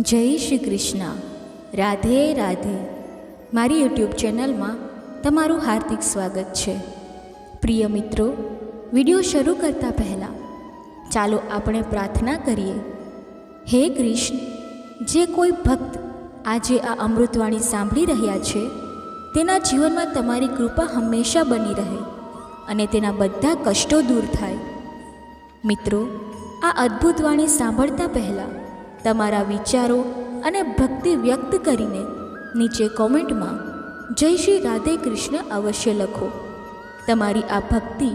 જય શ્રી કૃષ્ણ. રાધે રાધે. મારી યુટ્યુબ ચેનલમાં તમારું હાર્દિક સ્વાગત છે. પ્રિય મિત્રો, વીડિયો શરૂ કરતાં પહેલાં ચાલો આપણે પ્રાર્થના કરીએ. હે કૃષ્ણ, જે કોઈ ભક્ત આજે આ અમૃતવાણી સાંભળી રહ્યા છે, તેના જીવનમાં તમારી કૃપા હંમેશા બની રહે અને તેના બધા કષ્ટો દૂર થાય. મિત્રો, આ અદ્ભુત વાણી સાંભળતા પહેલાં તમારા વિચારો અને ભક્તિ વ્યક્ત કરીને નીચે કોમેન્ટમાં જય શ્રી રાધે કૃષ્ણ અવશ્ય લખો. તમારી આ ભક્તિ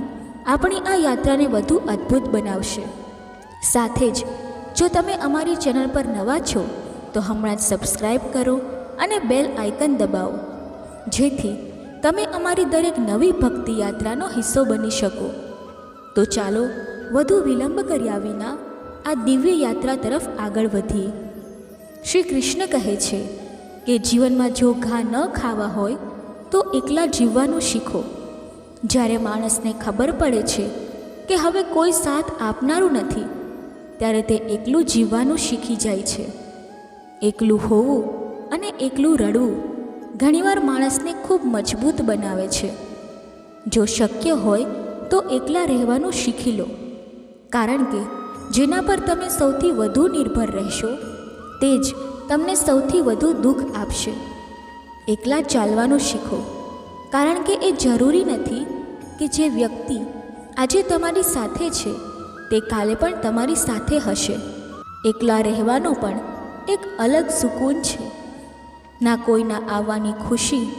આપણી આ યાત્રાને વધુ અદ્ભુત બનાવશે. સાથે જ જો તમે અમારી ચેનલ પર નવા છો, તો હમણાં જ સબસ્ક્રાઈબ કરો અને બેલ આઇકન દબાવો. જેથી તમે અમારી દરેક નવી ભક્તિ યાત્રાનો હિસ્સો બની શકો. તો ચાલો વધુ વિલંબ કર્યા વિના આ દિવ્ય યાત્રા તરફ આગળ વધીએ શ્રી કૃષ્ણ કહે છે કે જીવનમાં જો ઘા ન ખાવા હોય, તો એકલા જીવવાનું શીખો. જ્યારે માણસને ખબર પડે છે કે હવે કોઈ સાથ આપનારું નથી, ત્યારે તે એકલું જીવવાનું શીખી જાય છે. એકલું હોવું અને એકલું રડવું ઘણીવાર માણસને ખૂબ મજબૂત બનાવે છે. જો શક્ય હોય, તો એકલા રહેવાનું શીખી લો. કારણ કે જેના પર તમે સૌથી વધુ નિર્ભર રહેશો, તે જ તમને સૌથી વધુ દુઃખ આપશે. એકલા ચાલવાનું શીખો, કારણ કે એ જરૂરી નથી કે જે વ્યક્તિ આજે તમારી સાથે છે, તે કાલે પણ તમારી સાથે હશે. એકલા રહેવાનું પણ એક અલગ સુકૂન છે. ના કોઈના આવવાની ખુશી,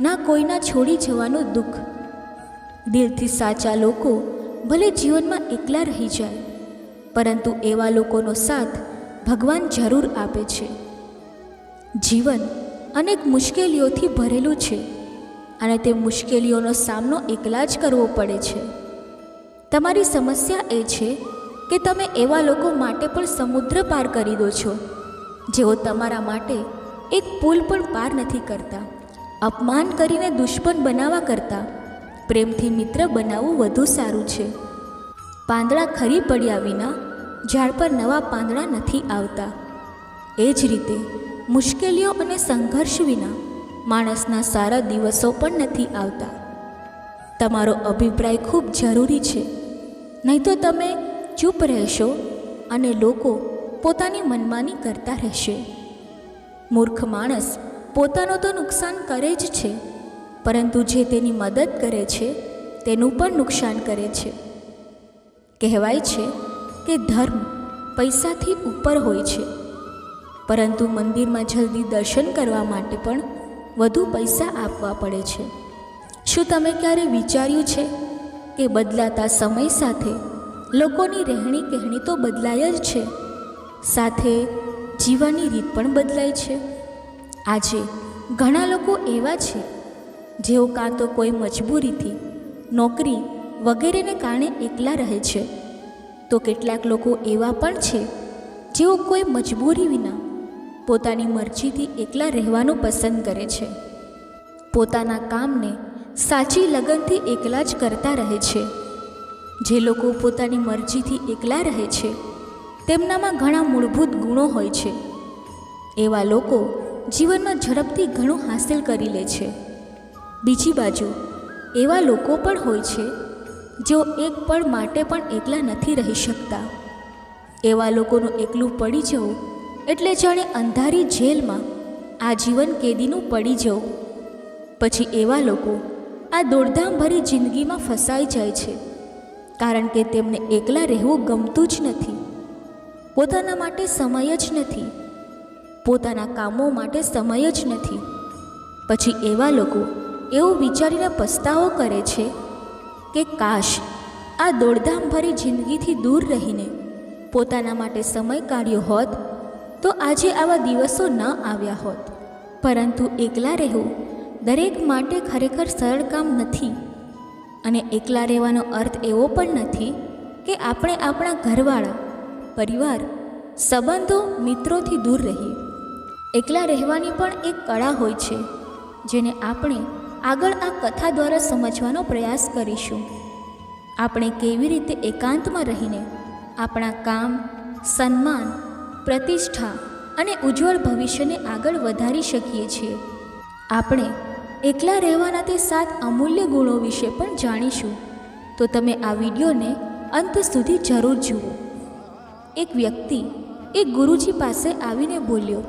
ના કોઈના છોડી જવાનું દુઃખ. દિલથી સાચા લોકો ભલે જીવનમાં એકલા રહી જાય પરંતુ એવા લોકોનો સાથ ભગવાન જરૂર આપે છે. જીવન અનેક મુશ્કેલીઓથી ભરેલું છે અને તે મુશ્કેલીઓનો સામનો એકલા જ કરવો પડે છે. તમારી સમસ્યા એ છે કે તમે એવા લોકો માટે પણ સમુદ્ર પાર કરી દો છો, જેઓ તમારા માટે એક પુલ પણ પાર નથી કરતા. અપમાન કરીને દુશ્મન બનાવવા કરતાં, પ્રેમથી મિત્ર બનાવવું વધુ સારું છે. પાંદડા ખરી પડ્યા વિના ઝાડ પર નવા પાંદડા નથી આવતા. એ જ રીતે, મુશ્કેલીઓ અને સંઘર્ષ વિના માણસના સારા દિવસો પણ નથી આવતા. તમારો અભિપ્રાય ખૂબ જરૂરી છે. નહીં તો તમે ચૂપ રહેશો અને લોકો પોતાની મનમાની કરતા રહેશે. મૂર્ખ માણસ પોતાનો તો નુકસાન કરે જ છે, પરંતુ જે તેની મદદ કરે છે, તેનું પણ નુકસાન કરે છે. કહેવાય છે કે ધર્મ પૈસાથી ઉપર હોય છે. પરંતુ મંદિરમાં જલ્દી દર્શન કરવા માટે પણ વધુ પૈસા આપવા પડે છે. શું તમે ક્યારે વિચાર્યું છે કે બદલાતા સમય સાથે લોકોની રહેણી કહેણી તો બદલાય જ છે, સાથે જીવવાની રીત પણ બદલાય છે? આજે ઘણા લોકો એવા છે, જેઓ કાં તો કોઈ મજબૂરીથી નોકરી વગેરેને કારણે એકલા રહે છે તો કેટલાક લોકો એવા પણ છે, જેઓ કોઈ મજબૂરી વિના પોતાની મરજીથી એકલા રહેવાનું પસંદ કરે છે. પોતાના કામને સાચી લગનથી એકલા જ કરતા રહે છે. જે લોકો પોતાની મરજીથી એકલા રહે છે, તેમનામાં ઘણા મૂળભૂત ગુણો હોય છે. એવા લોકો જીવનમાં ઝડપથી ઘણું હાંસલ કરી લે છે. બીજી બાજુ, એવા લોકો પણ હોય છે જેઓ એક પળ માટે પણ એકલા નથી રહી શકતા. એવા લોકોનું એકલું પડી જવું એટલે જાણે અંધારી જેલમાં આજીવન કેદીનું પડી જવું. પછી એવા લોકો આ દોડધામભરી જિંદગીમાં ફસાઈ જાય છે, કારણ કે તેમને એકલા રહેવું ગમતું જ નથી. પોતાના માટે સમય જ નથી. પોતાના કામો માટે સમય જ નથી. પછી એવા લોકો એવું વિચારીને પસ્તાવો કરે છે કે કાશ આ દોડધામભરી જિંદગીથી દૂર રહીને પોતાના માટે સમય કાઢ્યો હોત, તો આજે આવા દિવસો ન આવ્યા હોત. પરંતુ એકલા રહેવું દરેક માટે ખરેખર સરળ કામ નથી. અને એકલા રહેવાનો અર્થ એવો પણ નથી કે આપણે આપણા ઘરવાળા, પરિવાર, સંબંધો, મિત્રોથી દૂર રહીએ. એકલા રહેવાની પણ એક કળા હોય છે, જેને આપણે આગળ આ કથા દ્વારા સમજવાનો પ્રયાસ કરીશું. આપણે કેવી રીતે એકાંતમાં રહીને આપણા કામ, સન્માન, પ્રતિષ્ઠા અને ઉજ્જવળ ભવિષ્યને આગળ વધારી શકીએ છીએ. આપણે એકલા રહેવાના તે સાત અમૂલ્ય ગુણો વિશે પણ જાણીશું. તો તમે આ વિડીયોને અંત સુધી જરૂર જુઓ. એક વ્યક્તિ, એક ગુરુજી પાસે આવીને બોલ્યો,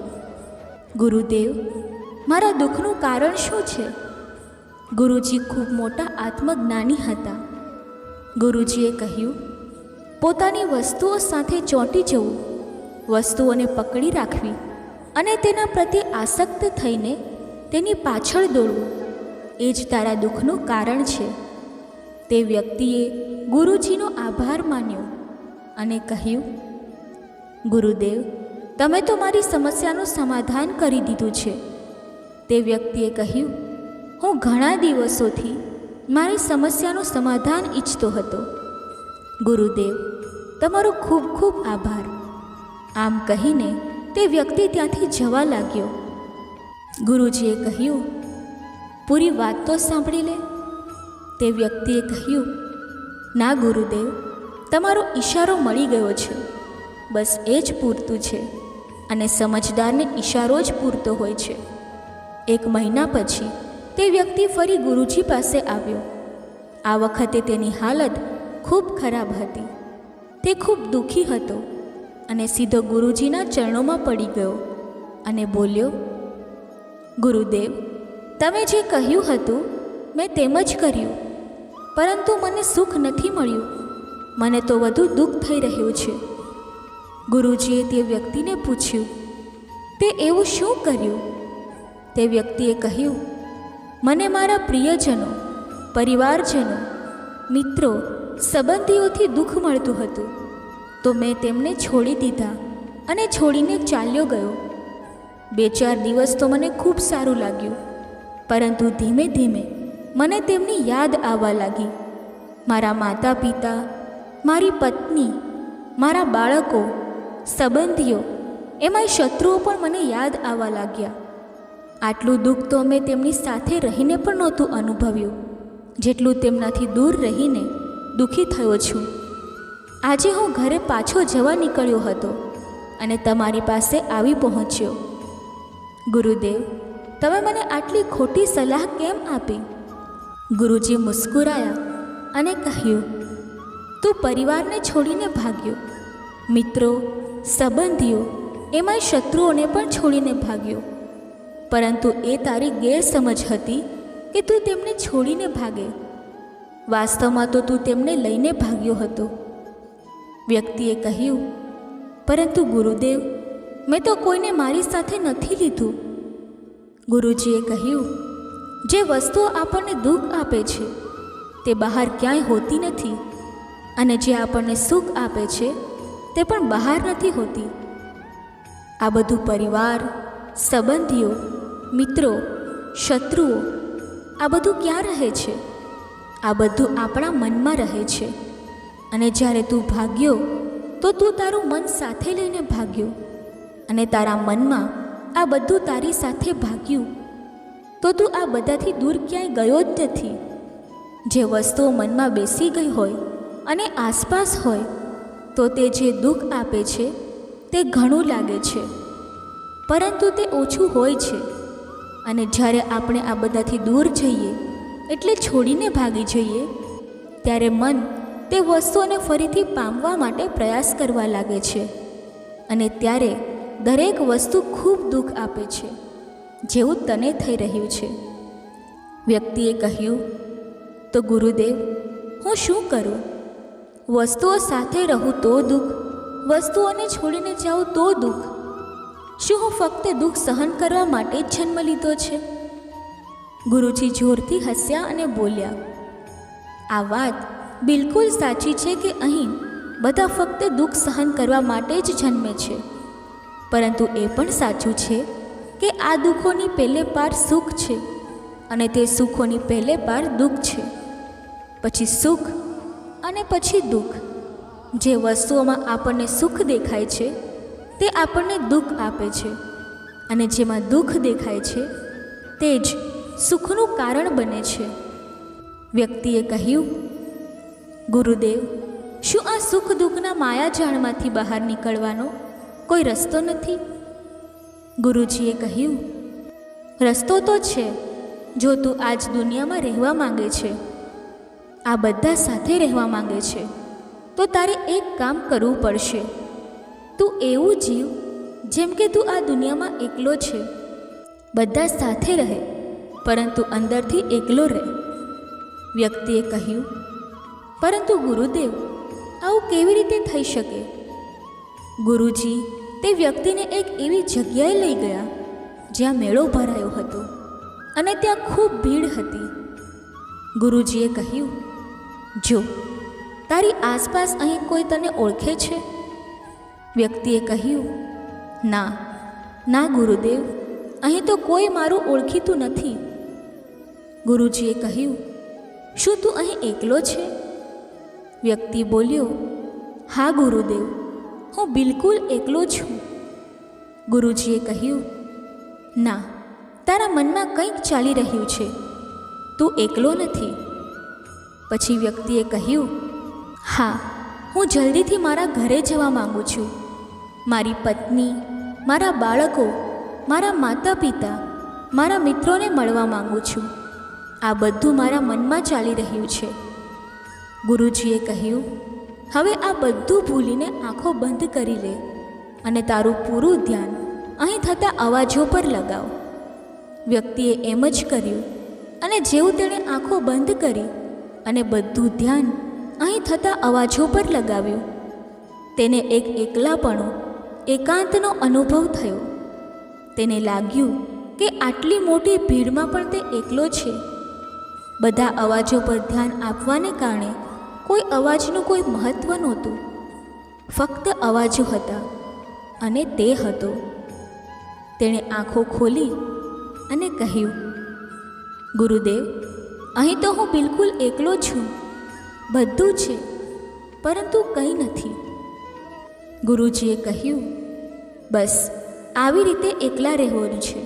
ગુરુદેવ, મારા દુઃખનું કારણ શું છે? ગુરુજી ખૂબ મોટા આત્મજ્ઞાની હતા. ગુરુજીએ કહ્યું, પોતાની વસ્તુઓ સાથે ચોંટી જવું, વસ્તુઓને પકડી રાખવી અને તેના પ્રત્યે આસક્ત થઈને તેની પાછળ દોડવું, એ જ તારા દુઃખનું કારણ છે. તે વ્યક્તિએ ગુરુજીનો આભાર માન્યો અને કહ્યું, ગુરુદેવ, તમે તો મારી સમસ્યાનું સમાધાન કરી દીધું છે. તે વ્યક્તિએ કહ્યું હું ઘણા દિવસોથી મારી સમસ્યાનું સમાધાન ઈચ્છતો હતો. ગુરુદેવ, તમારો ખૂબ ખૂબ આભાર. આમ કહીને તે વ્યક્તિ ત્યાંથી જવા લાગ્યો. ગુરુજીએ કહ્યું, પૂરી વાત તો સાંભળી લે. તે વ્યક્તિએ કહ્યું, ના ગુરુદેવ, તમારો ઈશારો મળી ગયો છે. બસ એ જ પૂરતું છે અને સમજદારને ઈશારો જ પૂરતો હોય છે. એક મહિના પછી તે વ્યક્તિ ફરી ગુરુજી પાસે આવ્યો. આ વખતે તેની હાલત ખૂબ ખરાબ હતી. તે ખૂબ દુઃખી હતો અને સીધો ગુરુજીના ચરણોમાં પડી ગયો અને બોલ્યો, ગુરુદેવ, તમે જે કહ્યું હતું મેં તેમ જ કર્યું. પરંતુ મને સુખ નથી મળ્યું. મને તો વધુ દુઃખ થઈ રહ્યું છે. ગુરુજીએ તે વ્યક્તિને પૂછ્યું, તે એવું શું કર્યું? તે વ્યક્તિએ કહ્યું મને મારા પ્રિયજનો, પરિવારજનો, મિત્રો, સંબંધીઓથી દુઃખ મળતું હતું. તો મેં તેમને છોડી દીધા અને છોડીને ચાલ્યો ગયો. બે ચાર દિવસ તો મને ખૂબ સારું લાગ્યું, પરંતુ ધીમે ધીમે મને તેમની યાદ આવવા લાગી. મારા માતા પિતા મારી પત્ની, મારા બાળકો, સંબંધીઓ, એમાંય શત્રુઓ પણ મને યાદ આવવા લાગ્યા. આટલું દુઃખ તો મેં તેમની સાથે રહીને પણ નહોતું અનુભવ્યું. જેટલું તેમનાથી દૂર રહીને દુઃખી થયો છું. આજે હું ઘરે પાછો જવા નીકળ્યો હતો અને તમારી પાસે આવી પહોંચ્યો. ગુરુદેવ, તમે મને આટલી ખોટી સલાહ કેમ આપી? ગુરુજી મુસ્કુરાયા અને કહ્યું, તું પરિવારને છોડીને ભાગ્યો. મિત્રો, સંબંધીઓ, એમાંય શત્રુઓને પણ છોડીને ભાગ્યો. પરંતુ એ તારી ગેરસમજ હતી કે તું તેમને છોડીને ભાગે. વાસ્તવમાં તો તું તેમને લઈને ભાગ્યો હતો. વ્યક્તિએ કહ્યું, પરંતુ ગુરુદેવ, મેં તો કોઈને મારી સાથે નથી લીધું. ગુરુજીએ કહ્યું, જે વસ્તુઓ આપણને દુઃખ આપે છે, તે બહાર ક્યાંય હોતી નથી. અને જે આપણને સુખ આપે છે, તે પણ બહાર નથી હોતી. આ બધું પરિવાર, સંબંધીઓ મિત્રો, શત્રુઓ, આ બધું ક્યાં રહે છે? આ બધું આપણા મનમાં રહે છે. અને જ્યારે તું ભાગ્યો, તો તું તારું મન સાથે લઈને ભાગ્યો. અને તારા મનમાં આ બધું તારી સાથે ભાગ્યું, તો તું આ બધાથી દૂર ક્યાંય ગયો જ નથી. જે વસ્તુઓ મનમાં બેસી ગઈ હોય અને આસપાસ હોય, તો તે જે દુઃખ આપે છે, તે ઘણું લાગે છે. પરંતુ તે ઓછું હોય છે. અને જ્યારે આપણે આ બધાથી દૂર જઈએ, એટલે છોડીને ભાગી જઈએ, ત્યારે મન તે વસ્તુઓને ફરીથી પામવા માટે પ્રયાસ કરવા લાગે છે. અને ત્યારે દરેક વસ્તુ ખૂબ દુઃખ આપે છે, જેવું તને થઈ રહ્યું છે. વ્યક્તિએ કહ્યું, તો ગુરુદેવ, હું શું કરું? વસ્તુઓ સાથે રહું તો દુઃખ, વસ્તુઓને છોડીને જાઉં તો દુઃખ. શું હું ફક્ત દુઃખ સહન કરવા માટે જ જન્મ લીધો છે? ગુરુજી જોરથી હસ્યા અને બોલ્યા, આ વાત બિલકુલ સાચી છે કે અહીં બધા ફક્ત દુઃખ સહન કરવા માટે જ જન્મે છે. પરંતુ એ પણ સાચું છે કે આ દુઃખોની પહેલે પાર સુખ છે અને તે સુખોની પહેલે પાર દુઃખ છે. પછી સુખ અને પછી દુઃખ. જે વસ્તુઓમાં આપણને સુખ દેખાય છે તે આપણને દુઃખ આપે છે. અને જેમાં દુઃખ દેખાય છે, તે જ સુખનું કારણ બને છે. વ્યક્તિએ કહ્યું, ગુરુદેવ, શું આ સુખ દુઃખના માયાજાળમાંથી બહાર નીકળવાનો કોઈ રસ્તો નથી? ગુરુજીએ કહ્યું, રસ્તો તો છે, જો તું આજ દુનિયામાં રહેવા માંગે છે. આ બધા સાથે રહેવા માંગે છે. તો તારે એક કામ કરવું પડશે. તું એવું જીવ, જેમ કે તું આ દુનિયામાં એકલો છે. બધા સાથે રહે, પરંતુ અંદરથી એકલો રહે. વ્યક્તિએ કહ્યું, પરંતુ ગુરુદેવ, આવું કેવી રીતે થઈ શકે? ગુરુજી તે વ્યક્તિને એક એવી જગ્યાએ લઈ ગયા, જ્યાં મેળો ભરાયો હતો અને ત્યાં ખૂબ ભીડ હતી. ગુરુજીએ કહ્યું, જો, તારી આસપાસ અહીં કોઈ તને ઓળખે છે વ્યક્તિએ કહ્યું, ના ના ગુરુદેવ, અહીં તો કોઈ મારું ઓળખીતું નથી. ગુરુજીએ કહ્યું, શું તું અહીં એકલો છે? વ્યક્તિ બોલ્યો, હા ગુરુદેવ, હું બિલકુલ એકલો છું. ગુરુજીએ કહ્યું, ના, તારા મનમાં કંઈક ચાલી રહ્યું છે. તું એકલો નથી. પછી વ્યક્તિએ કહ્યું, હા, હું જલ્દીથી મારા ઘરે જવા માગું છું. મારી પત્ની, મારા બાળકો, મારા માતા પિતા મારા મિત્રોને મળવા માંગુ છું. આ બધું મારા મનમાં ચાલી રહ્યું છે. ગુરુજીએ કહ્યું, હવે આ બધું ભૂલીને આંખો બંધ કરી લે અને તારું પૂરું ધ્યાન અહીં થતા અવાજો પર લગાવ. વ્યક્તિએ એમ જ કર્યું અને જેવું તેણે આંખો બંધ કરી અને બધું ધ્યાન અહીં થતા અવાજો પર લગાવ્યું, તેને એક એકલાપણો એકાંતનો અનુભવ થયો. તેને લાગ્યું કે આટલી મોટી ભીડમાં પણ તે એકલો છે. બધા અવાજો પર ધ્યાન આપવાને કારણે કોઈ અવાજનું કોઈ મહત્ત્વ નહોતું. ફક્ત અવાજો હતા અને તે હતો. તેણે આંખો ખોલી અને કહ્યું, ગુરુદેવ, અહીં તો હું બિલકુલ એકલો છું. બધું છે, પરંતુ કંઈ નથી. ગુરુજીએ કહ્યું, બસ, આવી રીતે એકલા રહેવાનું છે.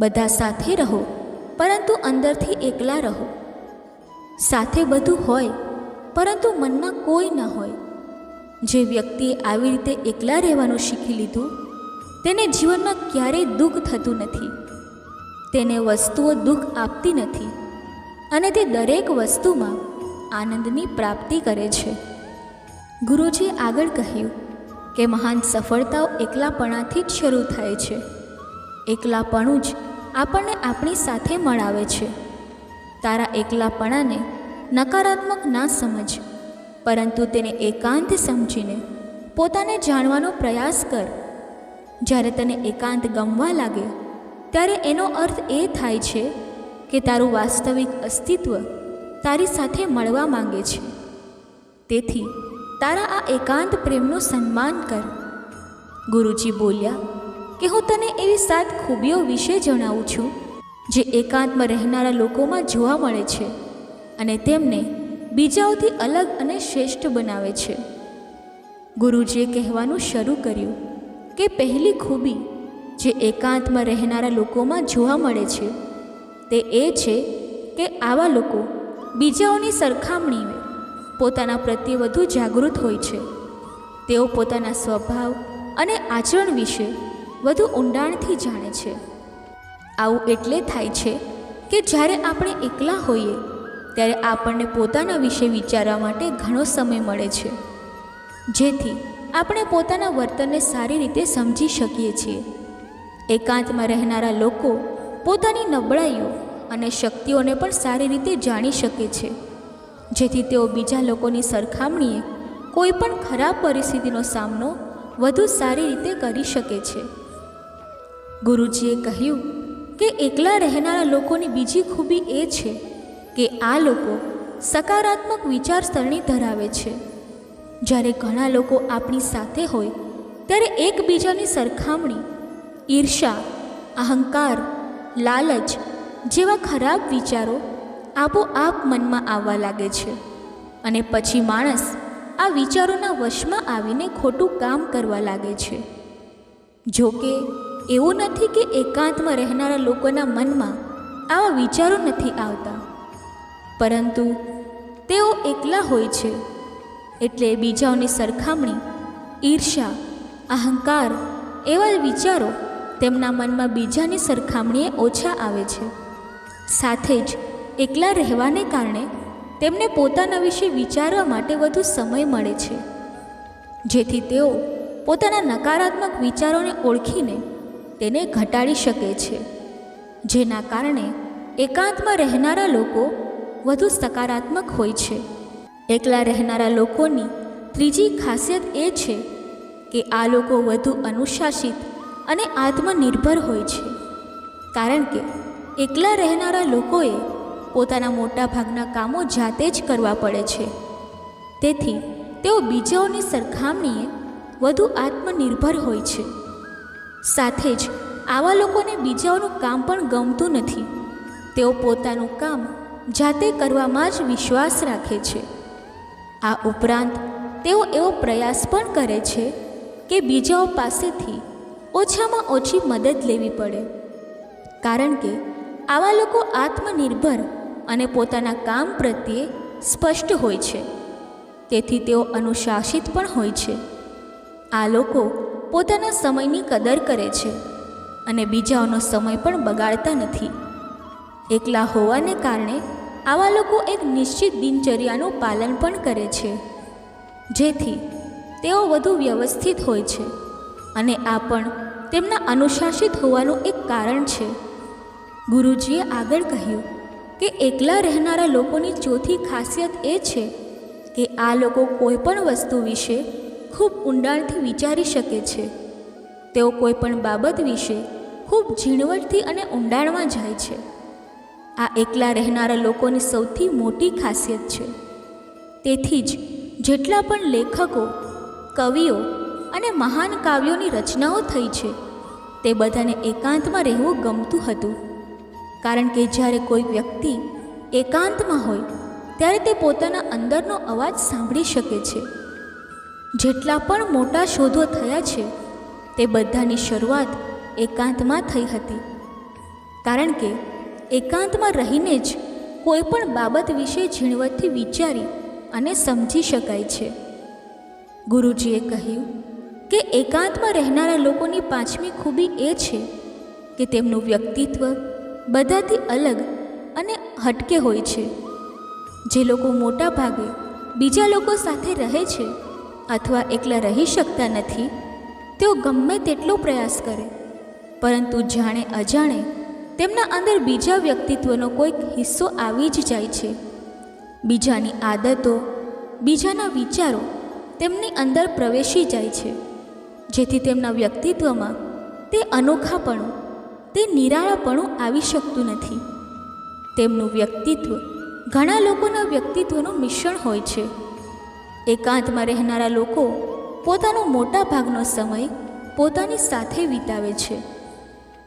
બધા સાથે રહો, પરંતુ અંદરથી એકલા રહો. સાથે બધું હોય, પરંતુ મનમાં કોઈ ન હોય. જે વ્યક્તિએ આવી રીતે એકલા રહેવાનું શીખી લીધું, તેને જીવનમાં ક્યારેય દુઃખ થતું નથી. તેને વસ્તુઓ દુઃખ આપતી નથી, અને તે દરેક વસ્તુમાં આનંદની પ્રાપ્તિ કરે છે. ગુરુજીએ આગળ કહ્યું કે મહાન સફળતાઓ એકલાપણાથી જ શરૂ થાય છે. એકલાપણું જ આપણને આપણી સાથે મળાવે છે. તારા એકલાપણાને નકારાત્મક ના સમજ, પરંતુ તેને એકાંત સમજીને પોતાને જાણવાનો પ્રયાસ કર. જ્યારે તને એકાંત ગમવા લાગે, ત્યારે એનો અર્થ એ થાય છે કે તારું વાસ્તવિક અસ્તિત્વ તારી સાથે મળવા માંગે છે. તેથી તારા આ એકાંત પ્રેમનું સન્માન કર. ગુરુજી બોલ્યા, કે હું તને એવી સાત ખૂબીઓ વિશે જણાવું છું, જે એકાંતમાં રહેનારા લોકોમાં જોવા મળે છે અને તેમને બીજાઓથી અલગ અને શ્રેષ્ઠ બનાવે છે. ગુરુજીએ કહેવાનું શરૂ કર્યું કે પહેલી ખૂબી જે એકાંતમાં રહેનારા લોકોમાં જોવા મળે છે તે એ છે કે આવા લોકો બીજાઓની સરખામણીએ પોતાના પ્રત્યે વધુ જાગૃત હોય છે. તેઓ પોતાના સ્વભાવ અને આચરણ વિશે વધુ ઊંડાણથી જાણે છે. આવું એટલે થાય છે કે જ્યારે આપણે એકલા હોઈએ, ત્યારે આપણને પોતાના વિશે વિચારવા માટે ઘણો સમય મળે છે. જેથી આપણે પોતાના વર્તનને સારી રીતે સમજી શકીએ છીએ. એકાંતમાં રહેનારા લોકો પોતાની નબળાઈઓ અને શક્તિઓને પણ સારી રીતે જાણી શકે છે. જેથી તેઓ બીજા લોકોની સરખામણીએ કોઈ પણ ખરાબ પરિસ્થિતિનો સામનો વધુ સારી રીતે કરી શકે છે. ગુરુજીએ કહ્યું કે એકલા રહેનારા લોકોની બીજી ખૂબી એ છે કે આ લોકો સકારાત્મક વિચારસરણી ધરાવે છે. જ્યારે ઘણા લોકો આપણી સાથે હોય, ત્યારે એકબીજાની સરખામણી, ઈર્ષા, અહંકાર, લાલચ જેવા ખરાબ વિચારો આપોઆપ મનમાં આવવા લાગે છે. અને પછી માણસ આ વિચારોના વશમાં આવીને ખોટું કામ કરવા લાગે છે. જોકે એવું નથી કે એકાંતમાં રહેનારા લોકોના મનમાં આવા વિચારો નથી આવતા. પરંતુ તેઓ એકલા હોય છે. એટલે બીજાઓની સરખામણી ઈર્ષા અહંકાર એવા વિચારો તેમના મનમાં બીજાની સરખામણીએ ઓછા આવે છે. સાથે જ એકલા રહેવાને કારણે તેમને પોતાના વિશે વિચારવા માટે વધુ સમય મળે છે. જેથી તેઓ પોતાના નકારાત્મક વિચારોને ઓળખીને તેને ઘટાડી શકે છે, જેના કારણે એકાંતમાં રહેનારા લોકો વધુ સકારાત્મક હોય છે. એકલા રહેનારા લોકોની ત્રીજી ખાસિયત એ છે કે આ લોકો વધુ અનુશાસિત અને આત્મનિર્ભર હોય છે. કારણ કે એકલા રહેનારા લોકોએ પોતાના મોટાભાગના કામો જાતે જ કરવા પડે છે. તેથી, તેઓ બીજાઓની સરખામણીએ વધુ આત્મનિર્ભર હોય છે. સાથે જ, આવા લોકોને બીજાઓનું કામ પણ ગમતું નથી. તેઓ પોતાનું કામ જાતે કરવામાં જ વિશ્વાસ રાખે છે. આ ઉપરાંત, તેઓ એવો પ્રયાસ પણ કરે છે કે બીજાઓ પાસેથી ઓછામાં ઓછી મદદ લેવી પડે. કારણ કે, આવા લોકો આત્મનિર્ભર અને પોતાના કામ પ્રત્યે સ્પષ્ટ હોય છે. તેથી તેઓ અનુશાસિત પણ હોય છે. આ લોકો પોતાના સમયની કદર કરે છે અને બીજાઓનો સમય પણ બગાડતા નથી. એકલા હોવાને કારણે આવા લોકો એક નિશ્ચિત દિનચર્યાનું પાલન પણ કરે છે. જેથી તેઓ વધુ વ્યવસ્થિત હોય છે અને આ પણ તેમના અનુશાસિત હોવાનું એક કારણ છે. ગુરુજીએ આગળ કહ્યું કે એકલા રહેનારા લોકોની ચોથી ખાસિયત એ છે કે આ લોકો કોઈ પણ વસ્તુ વિશે ખૂબ ઊંડાણથી વિચારી શકે છે. તેઓ કોઈ પણ બાબત વિશે ખૂબ ઝીણવટથી અને ઊંડાણમાં જાય છે. આ એકલા રહેનારા લોકોની સૌથી મોટી ખાસિયત છે. તેથી જ જેટલા પણ લેખકો, કવિઓ અને મહાન કાવ્યોની રચનાઓ થઈ છે, તે બધાને એકાંતમાં રહેવું ગમતું હતું. કારણ કે જ્યારે કોઈ વ્યક્તિ એકાંતમાં હોય, ત્યારે તે પોતાના અંદરનો અવાજ સાંભળી શકે છે. જેટલા પણ મોટા શોધો થયા છે, તે બધાની શરૂઆત એકાંતમાં થઈ હતી. કારણ કે એકાંતમાં રહીને જ કોઈ પણ બાબત વિશે ઝીણવટથી વિચારી અને સમજી શકાય છે. ગુરુજીએ કહ્યું કે એકાંતમાં રહેનારા લોકોની પાંચમી ખૂબી એ છે કે તેમનું વ્યક્તિત્વ બધાથી અલગ અને હટકે હોય છે. જે લોકો મોટા ભાગે બીજા લોકો સાથે રહે છે અથવા એકલા રહી શકતા નથી, તેઓ ગમે તેટલો પ્રયાસ કરે, પરંતુ જાણે અજાણે તેમના અંદર બીજા વ્યક્તિત્વનો કોઈક હિસ્સો આવી જ જાય છે. બીજાની આદતો, બીજાના વિચારો તેમની અંદર પ્રવેશી જાય છે, જેથી તેમના વ્યક્તિત્વમાં તે અનોખાપણું તે નિરાળાપણું આવી શકતું નથી. તેમનું વ્યક્તિત્વ, ઘણા લોકોના વ્યક્તિત્વનું મિશ્રણ હોય છે. એકાંતમાં રહેનારા લોકો પોતાનો મોટા ભાગનો સમય પોતાની સાથે વિતાવે છે.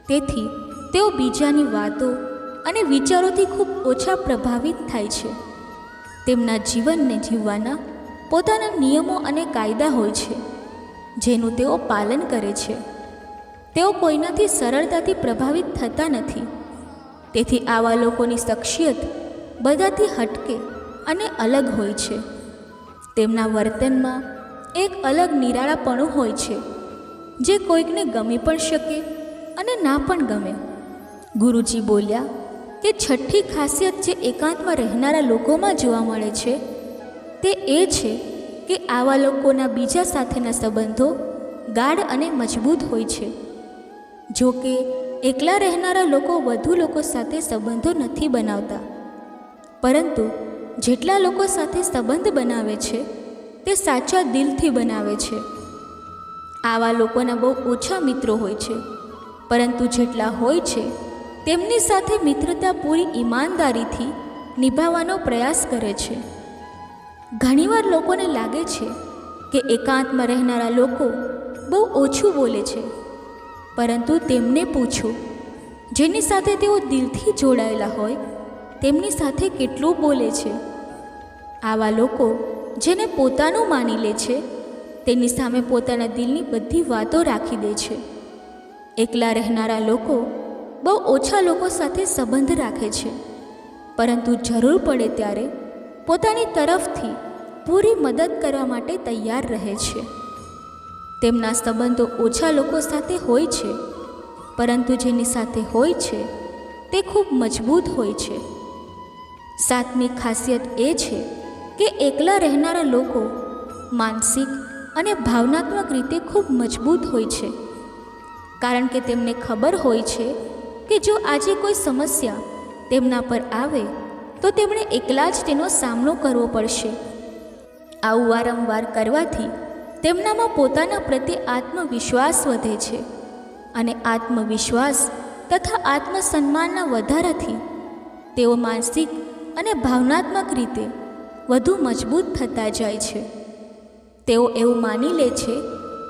તેથી તેઓ બીજાની વાતો અને વિચારોથી ખૂબ ઓછા પ્રભાવિત થાય છે. તેમના જીવનને જીવવાના પોતાના નિયમો અને કાયદા હોય છે, જેનું તેઓ પાલન કરે છે. તેઓ કોઈનાથી સરળતાથી પ્રભાવિત થતા નથી. તેથી આવા લોકોની શખ્સિયત બધાથી હટકે અને અલગ હોય છે. તેમના વર્તનમાં એક અલગ નિરાળાપણું હોય છે, જે કોઈકને ગમી પણ શકે અને ના પણ ગમે. ગુરુજી બોલ્યા કે છઠ્ઠી ખાસિયત જે એકાંતમાં રહેનારા લોકોમાં જોવા મળે છે, તે એ છે કે આવા લોકોના બીજા સાથેના સંબંધો ગાઢ અને મજબૂત હોય છે. જો કે, એકલા રહેનારા લોકો વધુ લોકો સાથે સંબંધો નથી બનાવતા. પરંતુ જેટલા લોકો સાથે સંબંધ બનાવે છે, તે સાચા દિલથી બનાવે છે. આવા લોકોના બહુ ઓછા મિત્રો હોય છે. પરંતુ જેટલા હોય છે, તેમની સાથે મિત્રતા પૂરી ઈમાનદારીથી નિભાવવાનો પ્રયાસ કરે છે. ઘણીવાર લોકોને લાગે છે કે એકાંતમાં રહેનારા લોકો બહુ ઓછું બોલે છે. પરંતુ તેમને પૂછો, જેની સાથે તેઓ દિલથી જોડાયેલા હોય, તેમની સાથે કેટલું બોલે છે? આવા લોકો જેને પોતાનું માની લે છે, તેની સામે પોતાના દિલની બધી વાતો રાખી દે છે. એકલા રહેનારા લોકો બહુ ઓછા લોકો સાથે સંબંધ રાખે છે, પરંતુ જરૂર પડે ત્યારે પોતાની તરફથી પૂરી મદદ કરવા માટે તૈયાર રહે છે. તેમના સંબંધો ઓછા લોકો સાથે હોય છે, પરંતુ જેની સાથે હોય છે, તે ખૂબ મજબૂત હોય છે. સાતમી ખાસિયત એ છે કે એકલા રહેનારા લોકો માનસિક અને ભાવનાત્મક રીતે ખૂબ મજબૂત હોય છે. કારણ કે તેમને ખબર હોય છે કે જો આજે કોઈ સમસ્યા તેમના પર આવે, તો તેમણે એકલા જ તેનો સામનો કરવો પડશે. આવું વારંવાર કરવાથી તેમનામાં પોતાના પ્રત્યે આત્મવિશ્વાસ વધે છે અને આત્મવિશ્વાસ તથા આત્મસન્માનના વધારાથી તેઓ માનસિક અને ભાવનાત્મક રીતે વધુ મજબૂત થતા જાય છે. તેઓ એવું માની લે છે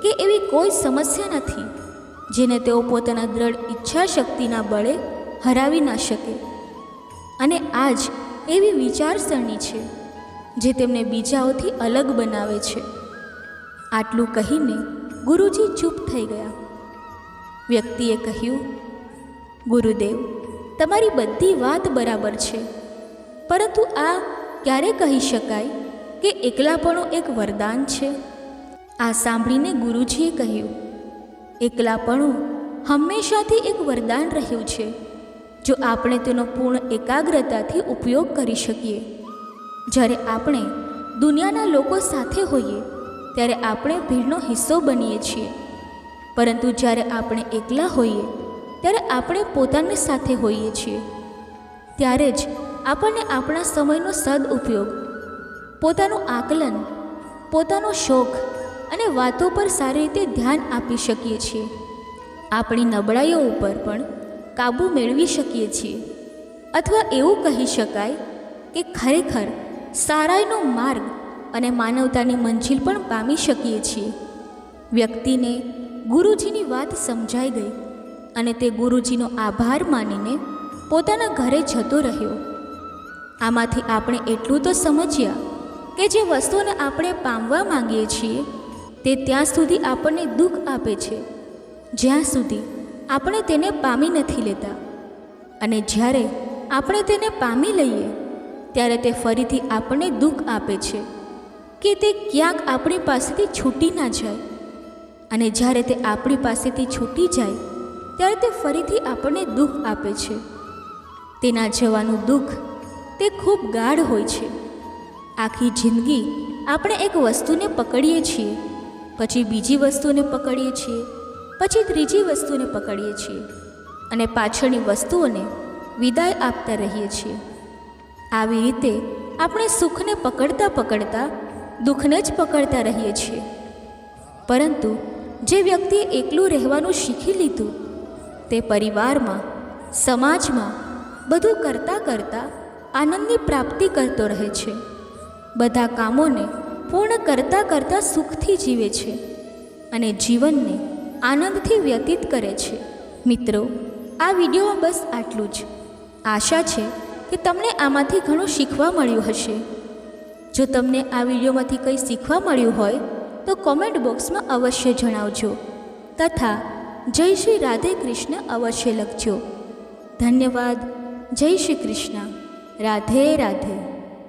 કે એવી કોઈ સમસ્યા નથી જેને તેઓ પોતાના દ્રઢ ઈચ્છા શક્તિના બળે હરાવી ના શકે. અને આ જ એવી વિચારસરણી છે જે તેમને બીજાઓથી અલગ બનાવે છે. આટલું કહીને ગુરુજી ચૂપ થઈ ગયા. વ્યક્તિએ કહ્યું, ગુરુદેવ, તમારી બધી વાત બરાબર છે. પરંતુ આ ક્યારે કહી શકાય કે એકલાપણું એક વરદાન છે? આ સાંભળીને ગુરુજીએ કહ્યું, એકલાપણું હંમેશાથી એક વરદાન રહ્યું છે. જો આપણે તેનો પૂર્ણ એકાગ્રતાથી ઉપયોગ કરી શકીએ, જ્યારે આપણે દુનિયાના લોકો સાથે હોઈએ ત્યારે આપણે ભીડનો હિસ્સો બનીએ છીએ. પરંતુ જ્યારે આપણે એકલા હોઈએ, ત્યારે આપણે પોતાની સાથે હોઈએ છીએ. ત્યારે જ આપણને આપણા સમયનો સદઉપયોગ પોતાનું આકલન, પોતાનો શોખ અને વાતો પર સારી રીતે ધ્યાન આપી શકીએ છીએ. આપણી નબળાઈઓ ઉપર પણ કાબૂ મેળવી શકીએ છીએ. અથવા એવું કહી શકાય કે ખરેખર સારાઈનો માર્ગ અને માનવતાની મંજિલ પણ પામી શકીએ છીએ. વ્યક્તિને ગુરુજીની વાત સમજાઈ ગઈ અને તે ગુરુજીનો આભાર માનીને પોતાના ઘરે જતો રહ્યો. આમાંથી આપણે એટલું તો સમજ્યા કે જે વસ્તુને આપણે પામવા માંગીએ છીએ તે ત્યાં સુધી આપણને દુઃખ આપે છે. જ્યાં સુધી આપણે તેને પામી નથી લેતા. અને જ્યારે આપણે તેને પામી લઈએ, ત્યારે તે ફરીથી આપણને દુઃખ આપે છે. કે તે ક્યાંક આપણી પાસેથી છૂટી ના જાય. અને જ્યારે તે આપણી પાસેથી છૂટી જાય, ત્યારે તે ફરીથી આપણને દુઃખ આપે છે. તેના જવાનું દુઃખ તે ખૂબ ગાઢ હોય છે. આખી જિંદગી આપણે એક વસ્તુને પકડીએ છીએ, પછી બીજી વસ્તુને પકડીએ છીએ, પછી ત્રીજી વસ્તુને પકડીએ છીએ, અને પાછળની વસ્તુઓને વિદાય આપતા રહીએ છીએ. આવી રીતે આપણે સુખને પકડતા પકડતા દુઃખને જ પકડતા રહીએ છીએ. પરંતુ જે વ્યક્તિએ એકલું રહેવાનું શીખી લીધું, તે પરિવારમાં, સમાજમાં બધું કરતાં કરતાં આનંદની પ્રાપ્તિ કરતો રહે છે. બધા કામોને પૂર્ણ કરતાં કરતાં સુખથી જીવે છે અને જીવનને આનંદથી વ્યતીત કરે છે. મિત્રો, આ વિડીયોમાં બસ આટલું જ. આશા છે કે તમને આમાંથી ઘણું શીખવા મળ્યું હશે. જો તમને આ વિડીયોમાંથી કંઈ શીખવા મળ્યું હોય, તો કોમેન્ટ બોક્સમાં અવશ્ય જણાવજો. તથા, જય શ્રી રાધે કૃષ્ણ અવશ્ય લખજો. ધન્યવાદ. જય શ્રી કૃષ્ણ. રાધે રાધે.